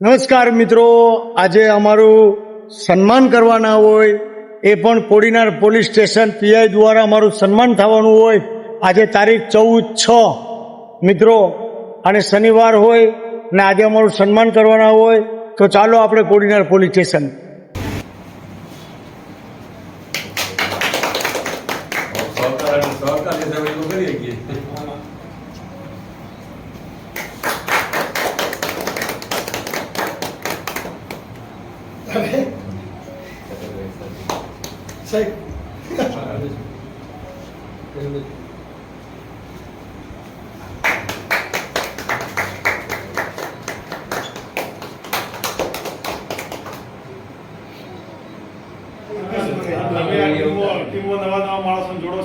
નમસ્કાર મિત્રો. આજે અમારું સન્માન કરવાના હોય, એ પણ કોડીનાર પોલીસ સ્ટેશન પીઆઈ દ્વારા અમારું સન્માન થવાનું હોય. આજે તારીખ ચૌદ છ, મિત્રો. અને શનિવાર હોય ને આજે અમારું સન્માન કરવાના હોય, તો ચાલો આપણે કોડીનાર પોલીસ સ્ટેશન. સહકાર અને સહકાર હિસાબે એટલું કરી શકીએ તમે આ ટીમો ટીમો નવા નવા માણસોને જોડો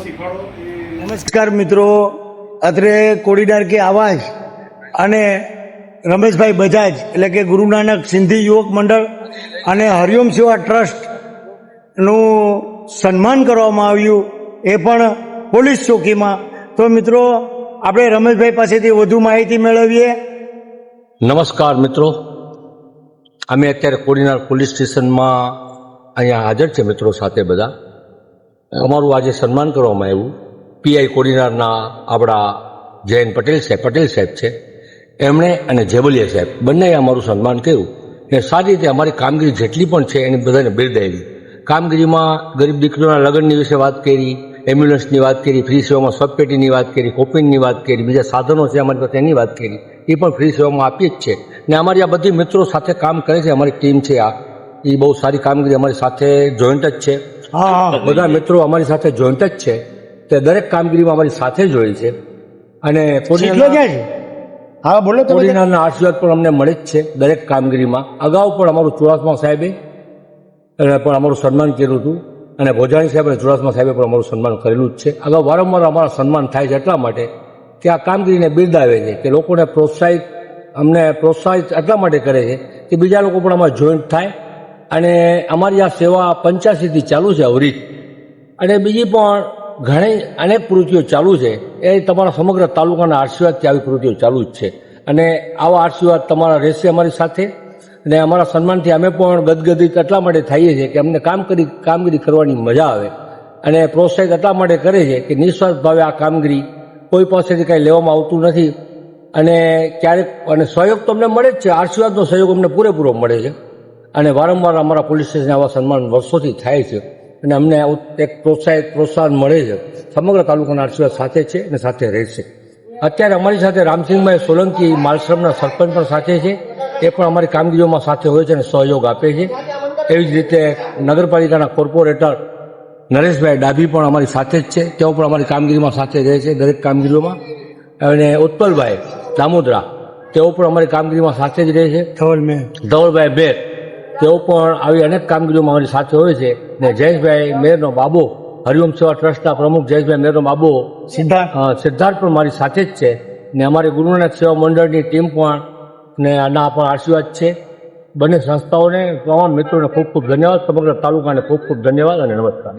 શીખવાડો એ નમસ્કાર મિત્રો. અત્રે કોડીનાર કે આવાજ અને રમેશભાઈ બજાજ, એટલે કે ગુરુ નાનક સિંધી યુવક મંડળ અને હરિઓમ સેવા ટ્રસ્ટનું સન્માન કરવામાં આવ્યું, એ પણ પોલીસ ચોકીમાં. તો મિત્રો, આપણે રમેશભાઈ પાસેથી વધુ માહિતી મેળવીએ. નમસ્કાર મિત્રો. અમે અત્યારે કોડીનાર પોલીસ સ્ટેશનમાં અહીંયા હાજર છે મિત્રો સાથે બધા. અમારું આજે સન્માન કરવામાં આવ્યું. પીઆઈ કોડીનારના આપણા જયંત પટેલ સાહેબ પટેલ સાહેબ છે. એમણે અને જેબલિયા સાહેબ બંનેએ અમારું સન્માન કર્યું. ને સારી રીતે અમારી કામગીરી જેટલી પણ છે એની બધાને બિરદાવી કામગીરીમાં ગરીબ દીકરીઓના લગ્નની વિશે વાત કરી એમ્બ્યુલન્સની વાત કરી ફ્રી સેવામાં સબપેટીની વાત કરી કોપિંગની વાત કરી બીજા સાધનો છે અમારી પાસે એની વાત કરી. એ પણ ફ્રી સેવામાં આપીએ જ છે. ને અમારી આ બધી મિત્રો સાથે કામ કરે છે અમારી ટીમ છે આ. એ બહુ સારી કામગીરી અમારી સાથે જોઈન્ટ જ છે. હા હા. બધા મિત્રો અમારી સાથે જોઈન્ટ જ છે. તે દરેક કામગીરીમાં અમારી સાથે જ હોય છે. અને શીખલો કોડીનારના- ક્યાં છે હા બોલો કોડીનારના આશીર્વાદ પણ અમને મળે જ છે દરેક કામગીરીમાં. અગાઉ પણ અમારું ચુડાસમા સાહેબે પણ અમારું સન્માન કર્યું હતું અને ભોજાણી સાહેબ અને ચુડાસમા સાહેબે પણ અમારું સન્માન કરેલું જ છે. અગાઉ વારંવાર અમારા સન્માન થાય છે એટલા માટે કે આ કામગીરીને બિરદાવે છે કે લોકોને પ્રોત્સાહિત અમને પ્રોત્સાહિત એટલા માટે કરે છે કે બીજા લોકો પણ અમારે જોઈન્ટ થાય. અને અમારી આ સેવા પંચ્યાસીથી ચાલુ છે અવરીત. અને બીજી પણ ઘણી અનેક પ્રવૃત્તિઓ ચાલુ છે. એ તમારા સમગ્ર તાલુકાના આશીર્વાદથી આવી પ્રવૃત્તિઓ ચાલુ જ છે. અને આવા આશીર્વાદ તમારા રહેશે અમારી સાથે. અને અમારા સન્માનથી અમે પણ ગદગદિત એટલા માટે થઈએ છીએ કે અમને કામ કરી કામગીરી કરવાની મજા આવે. અને પ્રોત્સાહિત એટલા માટે કરે છે કે નિસ્વાર્થ ભાવે આ કામગીરી કોઈ પાસેથી કાંઈ લેવામાં આવતું નથી. અને ક્યારેક, અને સહયોગ તો અમને મળે જ છે. આશીર્વાદનો સહયોગ અમને પૂરેપૂરો મળે છે. અને વારંવાર અમારા પોલીસ સ્ટેશન આવા સન્માન વર્ષોથી થાય છે. અને અમને એક પ્રોત્સાહિત પ્રોત્સાહન મળે છે. સમગ્ર તાલુકાના આશીર્વાદ સાથે છે અને સાથે રહેશે. અત્યારે અમારી સાથે રામસિંહભાઈ સોલંકી માલશ્રમના સરપંચ પણ સાથે છે. એ પણ અમારી કામગીરીઓમાં સાથે હોય છે અને સહયોગ આપે છે. એવી જ રીતે નગરપાલિકાના કોર્પોરેટર નરેશભાઈ ડાભી પણ અમારી સાથે જ છે. તેઓ પણ અમારી કામગીરીમાં સાથે રહે છે દરેક કામગીરીઓમાં. અને ઉત્પલભાઈ દામોદરા તેઓ પણ અમારી કામગીરીમાં સાથે જ રહે છે. ધવલભાઈ. બેર તેઓ પણ આવી અનેક કામગીરીઓમાં અમારી સાથે હોય છે. ને જયેશભાઈ મેરનો બાબો હરિઓમ સેવા ટ્રસ્ટના પ્રમુખ જયેશભાઈ મેરનો બાબો સિદ્ધાર્થ. સિદ્ધાર્થ પણ મારી સાથે જ છે. ને અમારી ગુરુનાનક સેવા મંડળની ટીમ પણ ને આના પણ આશીર્વાદ છે. બંને સંસ્થાઓને તમામ મિત્રોને ખૂબ ખૂબ ધન્યવાદ સમગ્ર તાલુકાને ખૂબ ખૂબ ધન્યવાદ અને નમસ્કાર.